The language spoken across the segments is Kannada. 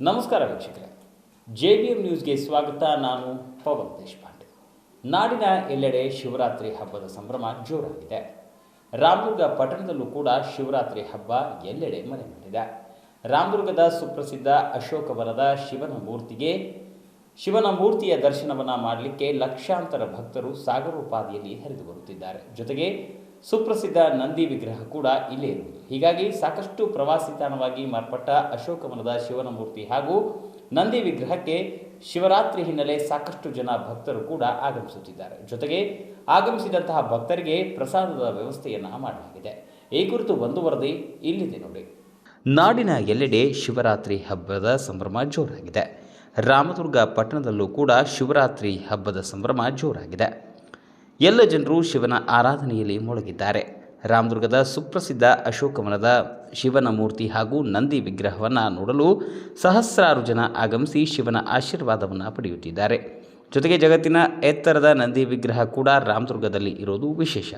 ನಮಸ್ಕಾರ ವೀಕ್ಷಕರೇ. ಜೆ ಬಿ ಎಂ ನ್ಯೂಸ್ಗೆ ಸ್ವಾಗತ. ನಾನು ಪವನ್ ದೇಶಪಾಂಡೆ. ನಾಡಿನ ಎಲ್ಲೆಡೆ ಶಿವರಾತ್ರಿ ಹಬ್ಬದ ಸಂಭ್ರಮ ಜೋರಾಗಿದೆ. ರಾಮದುರ್ಗ ಪಟ್ಟಣದಲ್ಲೂ ಕೂಡ ಶಿವರಾತ್ರಿ ಹಬ್ಬ ಎಲ್ಲೆಡೆ ಮನೆ ಮಾಡಿದೆ. ರಾಮದುರ್ಗದ ಸುಪ್ರಸಿದ್ಧ ಅಶೋಕವನದ ಶಿವನ ಮೂರ್ತಿಗೆ, ಶಿವನ ಮೂರ್ತಿಯ ದರ್ಶನವನ್ನು ಮಾಡಲಿಕ್ಕೆ ಲಕ್ಷಾಂತರ ಭಕ್ತರು ಸಾಗರೋಪಾದಿಯಲ್ಲಿ ಹರಿದು ಬರುತ್ತಿದ್ದಾರೆ. ಜೊತೆಗೆ ಸುಪ್ರಸಿದ್ಧ ನಂದಿ ವಿಗ್ರಹ ಕೂಡ ಇಲ್ಲೇ ಇರುವುದು ಹೀಗಾಗಿ ಸಾಕಷ್ಟು ಪ್ರವಾಸಿ ತಾಣವಾಗಿ ಮಾರ್ಪಟ್ಟ ಅಶೋಕವನದ ಶಿವನ ಮೂರ್ತಿ ಹಾಗೂ ನಂದಿ ವಿಗ್ರಹಕ್ಕೆ ಶಿವರಾತ್ರಿ ಹಿನ್ನೆಲೆ ಸಾಕಷ್ಟು ಜನ ಭಕ್ತರು ಕೂಡ ಆಗಮಿಸುತ್ತಿದ್ದಾರೆ. ಜೊತೆಗೆ ಆಗಮಿಸಿದಂತಹ ಭಕ್ತರಿಗೆ ಪ್ರಸಾದದ ವ್ಯವಸ್ಥೆಯನ್ನ ಮಾಡಲಾಗಿದೆ. ಈ ಕುರಿತು ಒಂದು ವರದಿ ಇಲ್ಲಿದೆ ನೋಡಿ. ನಾಡಿನ ಎಲ್ಲೆಡೆ ಶಿವರಾತ್ರಿ ಹಬ್ಬದ ಸಂಭ್ರಮ ಜೋರಾಗಿದೆ. ರಾಮದುರ್ಗ ಪಟ್ಟಣದಲ್ಲೂ ಕೂಡ ಶಿವರಾತ್ರಿ ಹಬ್ಬದ ಸಂಭ್ರಮ ಜೋರಾಗಿದೆ. ಎಲ್ಲ ಜನರು ಶಿವನ ಆರಾಧನೆಯಲ್ಲಿ ಮುಳುಗಿದ್ದಾರೆ. ರಾಮದುರ್ಗದ ಸುಪ್ರಸಿದ್ಧ ಅಶೋಕವನದ ಶಿವನ ಮೂರ್ತಿ ಹಾಗೂ ನಂದಿ ವಿಗ್ರಹವನ್ನು ನೋಡಲು ಸಹಸ್ರಾರು ಜನ ಆಗಮಿಸಿ ಶಿವನ ಆಶೀರ್ವಾದವನ್ನು ಪಡೆಯುತ್ತಿದ್ದಾರೆ. ಜೊತೆಗೆ ಜಗತ್ತಿನ ಎತ್ತರದ ನಂದಿ ವಿಗ್ರಹ ಕೂಡ ರಾಮದುರ್ಗದಲ್ಲಿ ಇರೋದು ವಿಶೇಷ.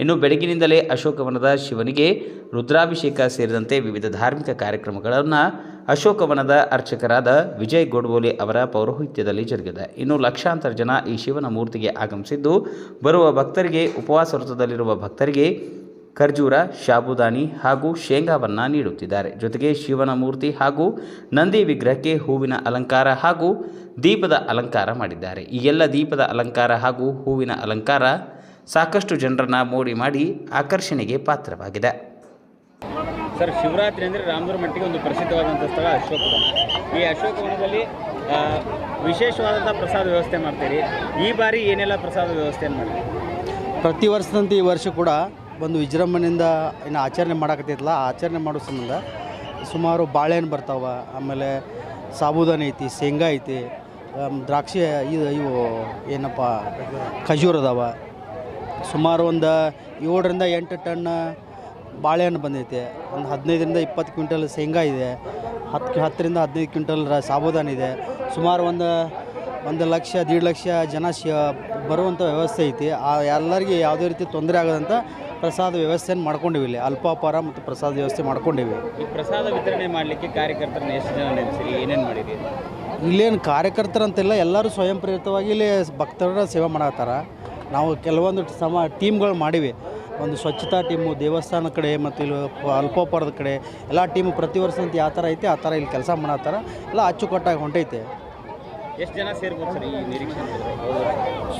ಇನ್ನು ಬೆಳಗಿನಿಂದಲೇ ಅಶೋಕವನದ ಶಿವನಿಗೆ ರುದ್ರಾಭಿಷೇಕ ಸೇರಿದಂತೆ ವಿವಿಧ ಧಾರ್ಮಿಕ ಕಾರ್ಯಕ್ರಮಗಳನ್ನು ಅಶೋಕವನದ ಅರ್ಚಕರಾದ ವಿಜಯ್ ಗೋಡ್ಬೋಲಿ ಅವರ ಪೌರೋಹಿತ್ಯದಲ್ಲಿ ಜರುಗಿದೆ. ಇನ್ನು ಲಕ್ಷಾಂತರ ಜನ ಈ ಶಿವನ ಮೂರ್ತಿಗೆ ಆಗಮಿಸಿದ್ದು, ಬರುವ ಭಕ್ತರಿಗೆ, ಉಪವಾಸ ವೃತ್ತದಲ್ಲಿರುವ ಭಕ್ತರಿಗೆ ಖರ್ಜೂರ, ಶಾಬುದಾನಿ ಹಾಗೂ ಶೇಂಗಾವನ್ನು ನೀಡುತ್ತಿದ್ದಾರೆ. ಜೊತೆಗೆ ಶಿವನ ಮೂರ್ತಿ ಹಾಗೂ ನಂದಿ ವಿಗ್ರಹಕ್ಕೆ ಹೂವಿನ ಅಲಂಕಾರ ಹಾಗೂ ದೀಪದ ಅಲಂಕಾರ ಮಾಡಿದ್ದಾರೆ. ಈ ಎಲ್ಲ ದೀಪದ ಅಲಂಕಾರ ಹಾಗೂ ಹೂವಿನ ಅಲಂಕಾರ ಸಾಕಷ್ಟು ಜನರನ್ನು ಮೋಡಿ ಮಾಡಿ ಆಕರ್ಷಣೆಗೆ ಪಾತ್ರವಾಗಿದೆ. ಸರ್, ಶಿವರಾತ್ರಿ ಅಂದರೆ ರಾಮದುರ್ಗ ಮಟ್ಟಿಗೆ ಒಂದು ಪ್ರಸಿದ್ಧವಾದಂಥ ಸ್ಥಳ ಅಶೋಕವನ. ಈ ಅಶೋಕವನದಲ್ಲಿ ವಿಶೇಷವಾದಂಥ ಪ್ರಸಾದ ವ್ಯವಸ್ಥೆ ಮಾಡ್ತೀರಿ. ಈ ಬಾರಿ ಏನೆಲ್ಲ ಪ್ರಸಾದ ವ್ಯವಸ್ಥೆಯನ್ನು ಮಾಡ್ತೀರಿ ಪ್ರತಿ ವರ್ಷದಂತೆ ಈ ವರ್ಷ ಕೂಡ ಒಂದು ವಿಜೃಂಭಣೆಯಿಂದ ಏನು ಆಚರಣೆ ಮಾಡಕತ್ತೈತಲ್ಲ ಆಚರಣೆ ಮಾಡೋ ಸಂಬಂಧ ಸುಮಾರು ಬಾಳೆಹಣ್ಣು ಬರ್ತಾವೆ, ಆಮೇಲೆ ಸಾಬೂದಾನ ಐತಿ, ಶೇಂಗಾ ಐತಿ ದ್ರಾಕ್ಷಿ ಇದು ಇವು ಏನಪ್ಪ, ಖಜೂರ್ ಅದಾವ. ಸುಮಾರು ಒಂದು ಏಳರಿಂದ ಎಂಟು ಟನ್ ಬಾಳೆಹಣ್ಣು ಬಂದೈತೆ. ಒಂದು ಹದಿನೈದರಿಂದ ಇಪ್ಪತ್ತು ಕ್ವಿಂಟಲ್ ಶೇಂಗಾ ಇದೆ. ಹತ್ತು ಹತ್ತರಿಂದ ಹದಿನೈದು ಕ್ವಿಂಟಲ್ ರ ಸಾಬೂದಾನಿ ಇದೆ. ಸುಮಾರು ಒಂದು ಒಂದು ಲಕ್ಷ ದೀಡ್ ಲಕ್ಷ ಜನ ಶ ಬರುವಂಥ ವ್ಯವಸ್ಥೆ ಐತಿ. ಆ ಎಲ್ಲರಿಗೆ ಯಾವುದೇ ರೀತಿ ತೊಂದರೆ ಆಗದಂಥ ಪ್ರಸಾದ ವ್ಯವಸ್ಥೆಯನ್ನು ಮಾಡ್ಕೊಂಡಿವಿ ಇಲ್ಲಿ. ಅಲ್ಪಾಪಾರ ಮತ್ತು ಪ್ರಸಾದ ವ್ಯವಸ್ಥೆ ಮಾಡ್ಕೊಂಡಿವಿ. ಈ ಪ್ರಸಾದ ವಿತರಣೆ ಮಾಡಲಿಕ್ಕೆ ಕಾರ್ಯಕರ್ತರನ್ನ ಎಷ್ಟು ಜನ ನೆನೆಸಿರಿ ಏನೇನು ಮಾಡಿದ್ದೀರಿ ಇಲ್ಲೇನು ಕಾರ್ಯಕರ್ತರಂತೆಲ್ಲ. ಎಲ್ಲರೂ ಸ್ವಯಂ ಪ್ರೇರಿತವಾಗಿ ಇಲ್ಲಿ ಭಕ್ತರ ಸೇವೆ ಮಾಡತ್ತಾರ ನಾವು ಕೆಲವೊಂದು ಸಮ ಟೀಮ್ಗಳು ಮಾಡಿವಿ. ಒಂದು ಸ್ವಚ್ಛತಾ ಟೀಮು ದೇವಸ್ಥಾನ ಕಡೆ ಮತ್ತು ಇಲ್ಲಿ ಅಲ್ಪೋಪಾರದ ಕಡೆ. ಎಲ್ಲ ಟೀಮು ಪ್ರತಿ ವರ್ಷ ಅಂತ ಯಾವ ಥರ ಐತೆ ಆ ಥರ ಇಲ್ಲಿ ಕೆಲಸ ಮಾಡತ್ತಾರ ಎಲ್ಲ ಅಚ್ಚುಕಟ್ಟಾಗಿ ಹೊಂಟೈತೆ. ಎಷ್ಟು ಜನ ಸೇರ್ಬೋದು ಸರ್ ಈ ನಿರೀಕ್ಷೆ?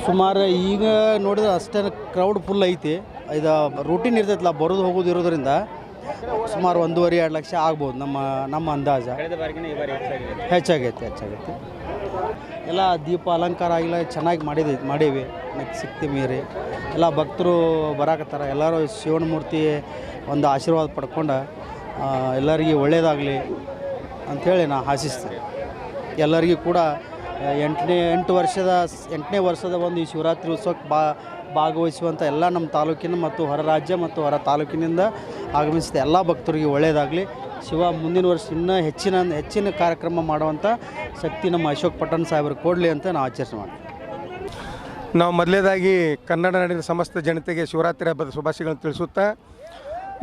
ಸುಮಾರು ಈಗ ನೋಡಿದ್ರೆ ಅಷ್ಟೇ ಕ್ರೌಡ್ ಫುಲ್ ಐತಿ. ಇದು ರೂಟೀನ್ ಇರ್ತೈತಲ್ಲ ಬರೋದು ಹೋಗೋದು ಇರೋದ್ರಿಂದ ಸುಮಾರು ಒಂದೂವರೆ ಎರಡು ಲಕ್ಷ ಆಗ್ಬೋದು ನಮ್ಮ ನಮ್ಮ ಅಂದಾಜ. ಕಳೆದ ಬಾರಿಗಿನ ಈ ಬಾರಿ ಹೆಚ್ಚಾಗಿದೆ. ಹೆಚ್ಚಾಗೈತೆ ಹೆಚ್ಚಾಗೈತೆ. ಎಲ್ಲ ದೀಪ ಅಲಂಕಾರ ಆಗಿಲ್ಲ ಚೆನ್ನಾಗಿ ಮಾಡಿದೈ, ಮಾಡೀವಿ. ಮತ್ತು ಸಿಕ್ತಿ ಮೀರಿ. ಎಲ್ಲ ಭಕ್ತರು ಬರಾಕತ್ತಾರ. ಎಲ್ಲರೂ ಶಿವನ ಮೂರ್ತಿ ಒಂದು ಆಶೀರ್ವಾದ ಪಡ್ಕೊಂಡು ಎಲ್ಲರಿಗೂ ಒಳ್ಳೆಯದಾಗಲಿ ಅಂಥೇಳಿ ನಾನು ಆಶಿಸ್ತೀನಿ. ಎಲ್ಲರಿಗೂ ಕೂಡ ಎಂಟನೇ, ಎಂಟು ವರ್ಷದ, ಎಂಟನೇ ವರ್ಷದ ಒಂದು ಈ ಶಿವರಾತ್ರಿ ಉತ್ಸವಕ್ಕೆ ಬಾ, ಭಾಗವಹಿಸುವಂಥ ಎಲ್ಲ ನಮ್ಮ ತಾಲೂಕಿನ ಮತ್ತು ಹೊರ ರಾಜ್ಯ ಮತ್ತು ಹೊರ ತಾಲೂಕಿನಿಂದ ಆಗಮಿಸಿದ ಎಲ್ಲ ಭಕ್ತರಿಗೆ ಒಳ್ಳೆಯದಾಗಲಿ ಶಿವ ಮುಂದಿನ ವರ್ಷ ಇನ್ನೂ ಹೆಚ್ಚಿನ ಹೆಚ್ಚಿನ ಕಾರ್ಯಕ್ರಮ ಮಾಡುವಂಥ ಶಕ್ತಿ ನಮ್ಮ ಅಶೋಕ್ ಪಟ್ಟಣ್ ಸಾಹೇಬರು ಕೊಡಲಿ ಅಂತ ನಾವು ಆಚರಣೆ ಮಾಡ್ತೀವಿ. ನಾವು ಮೊದಲೇದಾಗಿ ಕನ್ನಡ ನಾಡಿನ ಸಮಸ್ತ ಜನತೆಗೆ ಶಿವರಾತ್ರಿ ಹಬ್ಬದ ಶುಭಾಶಯಗಳನ್ನು ತಿಳಿಸುತ್ತಾ,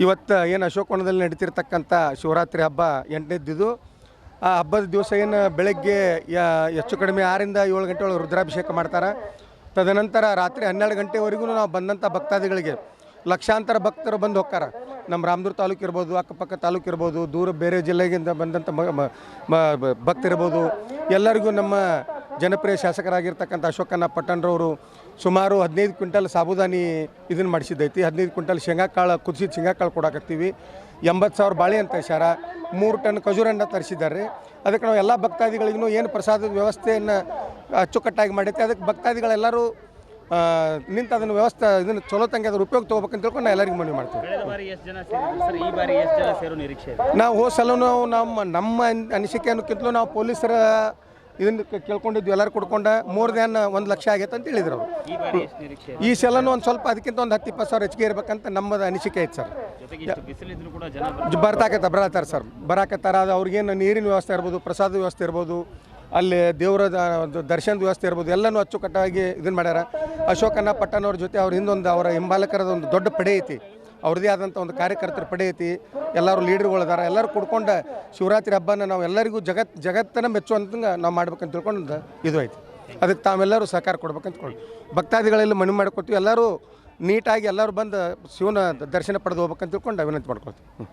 ಇವತ್ತು ಏನು ಅಶೋಕವನದಲ್ಲಿ ನಡೀತಿರ್ತಕ್ಕಂಥ ಶಿವರಾತ್ರಿ ಹಬ್ಬ ಎಂಟನೇದ್ದಿದ್ದು ಆ ಹಬ್ಬದ ದಿವಸ ಏನು ಬೆಳಗ್ಗೆ ಹೆಚ್ಚು ಕಡಿಮೆ ಆರಿಂದ ಏಳು ಗಂಟೆ ಒಳಗೆ ರುದ್ರಾಭಿಷೇಕ ಮಾಡ್ತಾರೆ. ತದನಂತರ ರಾತ್ರಿ ಹನ್ನೆರಡು ಗಂಟೆವರೆಗೂ ನಾವು ಬಂದಂಥ ಭಕ್ತಾದಿಗಳಿಗೆ ಲಕ್ಷಾಂತರ ಭಕ್ತರು ಬಂದು ಹೋಗ್ತಾರೆ. ನಮ್ಮ ರಾಮದುರ್ಗ ತಾಲೂಕು ಇರ್ಬೋದು, ಅಕ್ಕಪಕ್ಕ ತಾಲೂಕು ಇರ್ಬೋದು, ದೂರ ಬೇರೆ ಜಿಲ್ಲೆಗಿಂದ ಬಂದಂಥ ಭಕ್ತರಿರ್ಬೋದು ಎಲ್ಲರಿಗೂ ನಮ್ಮ ಜನಪ್ರಿಯ ಶಾಸಕರಾಗಿರ್ತಕ್ಕಂಥ ಅಶೋಕಣ್ಣ ಪಟ್ಟಣ್ರವರು ಸುಮಾರು ಹದಿನೈದು ಕ್ವಿಂಟಲ್ ಸಾಬುದಾನಿ ಇದನ್ನು ಮಾಡಿಸಿದ್ದೈತಿ. ಹದಿನೈದು ಕ್ವಿಂಟಲ್ ಶೇಂಗಾ ಕಾಳು, ಕುದಿಸಿದ ಶೇಂಗಾ ಕಾಳು ಕೊಡಾಕತ್ತೀವಿ ಎಂಬತ್ತು ಸಾವಿರ ಬಾಳೆ ಅಂತ ತರಿಸ್ಯಾರ ಮೂರು ಟನ್ ಖಜೂರನ್ನ ತರಿಸಿದ್ದಾರೆ. ಅದಕ್ಕೆ ನಾವು ಎಲ್ಲ ಭಕ್ತಾದಿಗಳಿಗೂ ಏನು ಪ್ರಸಾದದ ವ್ಯವಸ್ಥೆಯನ್ನು ಅಚ್ಚುಕಟ್ಟಾಗಿ ಮಾಡೈತೆ ಅದಕ್ಕೆ ಭಕ್ತಾದಿಗಳೆಲ್ಲರೂ ನಿಂತು ಅದನ್ನು ವ್ಯವಸ್ಥೆ ಇದನ್ನು ಚಲೋ ತಂಗಿ ಅದ್ರ ಉಪಯೋಗ ತೊಗೋಬೇಕಂತ ತಿಳ್ಕೊಂಡು ನಾ ಎಲ್ಲರಿಗೂ ಮನವಿ ಮಾಡ್ತೀವಿ. ನಾವು ಹೋದ ಸಲ ನಾವು ನಮ್ಮ ನಮ್ಮ ಅನ್- ಅನಿಸಿಕೆ ಅನ್ನೋಕ್ಕಿಂತಲೂ ನಾವು ಪೊಲೀಸರ ಇದನ್ನು ಕೇಳ್ಕೊಂಡಿದ್ವಿ ಎಲ್ಲರೂ ಕೊಡ್ಕೊಂಡ. ಮೋರ್ ದ್ಯಾನ್ ಒಂದು ಲಕ್ಷ ಆಗೈತೆ ಅಂತ ಹೇಳಿದ್ರು ಅವರು. ಈ ಸಲನೂ ಒಂದು ಸ್ವಲ್ಪ ಅದಕ್ಕಿಂತ ಒಂದು ಹತ್ತು ಇಪ್ಪತ್ತು ಸಾವಿರ ಹೆಚ್ಚಿಗೆ ಇರಬೇಕಂತ ನಮ್ಮದು ಅನಿಸಿಕೆ ಐತೆ ಸರ್. ಬರ್ತಾಕತ್ತ ಬರತ್ತಾರ ಸರ್. ಬರಾಕತ್ತಾರ. ಅದು ಅವ್ರಿಗೇನು ನೀರಿನ ವ್ಯವಸ್ಥೆ ಇರ್ಬೋದು ಪ್ರಸಾದ ವ್ಯವಸ್ಥೆ ಇರ್ಬೋದು ಅಲ್ಲಿ ದೇವರ ದರ್ಶನದ ವ್ಯವಸ್ಥೆ ಇರ್ಬೋದು, ಎಲ್ಲನೂ ಅಚ್ಚುಕಟ್ಟಾಗಿ ಇದನ್ನು ಮಾಡ್ಯಾರ. ಅಶೋಕನ ಪಟ್ಟಣವ್ರ ಜೊತೆ ಅವ್ರ ಹಿಂದೊಂದು, ಅವರ ಹಿಂಬಾಲಕರದ ಒಂದು ದೊಡ್ಡ ಪಡೆ ಐತಿ. ಅವ್ರದ್ದೇ ಆದಂಥ ಒಂದು ಕಾರ್ಯಕರ್ತರ ಪಡೆ ಐತಿ. ಎಲ್ಲರೂ ಲೀಡರ್ಗಳು ಅದಾರ. ಎಲ್ಲರೂ ಕುಡ್ಕೊಂಡು ಶಿವರಾತ್ರಿ ಹಬ್ಬನ ನಾವು ಎಲ್ಲರಿಗೂ ಜಗತ್, ಜಗತ್ತನ್ನ ಮೆಚ್ಚುವಂತ ನಾವು ಮಾಡ್ಬೇಕಂತ ತಿಳ್ಕೊಂಡು ಇದು ಐತಿ. ಅದಕ್ಕೆ ತಾವೆಲ್ಲರೂ ಸಹಕಾರ ಕೊಡ್ಬೇಕಂತ ಕೊಂಡು ಭಕ್ತಾದಿಗಳೆಲ್ಲ ಮನವಿ ಮಾಡ್ಕೊತೀವಿ. ಎಲ್ಲರೂ ನೀಟಾಗಿ ಎಲ್ಲರೂ ಬಂದು ಶಿವನ ದರ್ಶನ ಪಡೆದು ಹೋಗ್ಬೇಕಂತ ತಿಳ್ಕೊಂಡು ವಿನಂತಿ ಮಾಡ್ಕೊಳ್ತೀವಿ.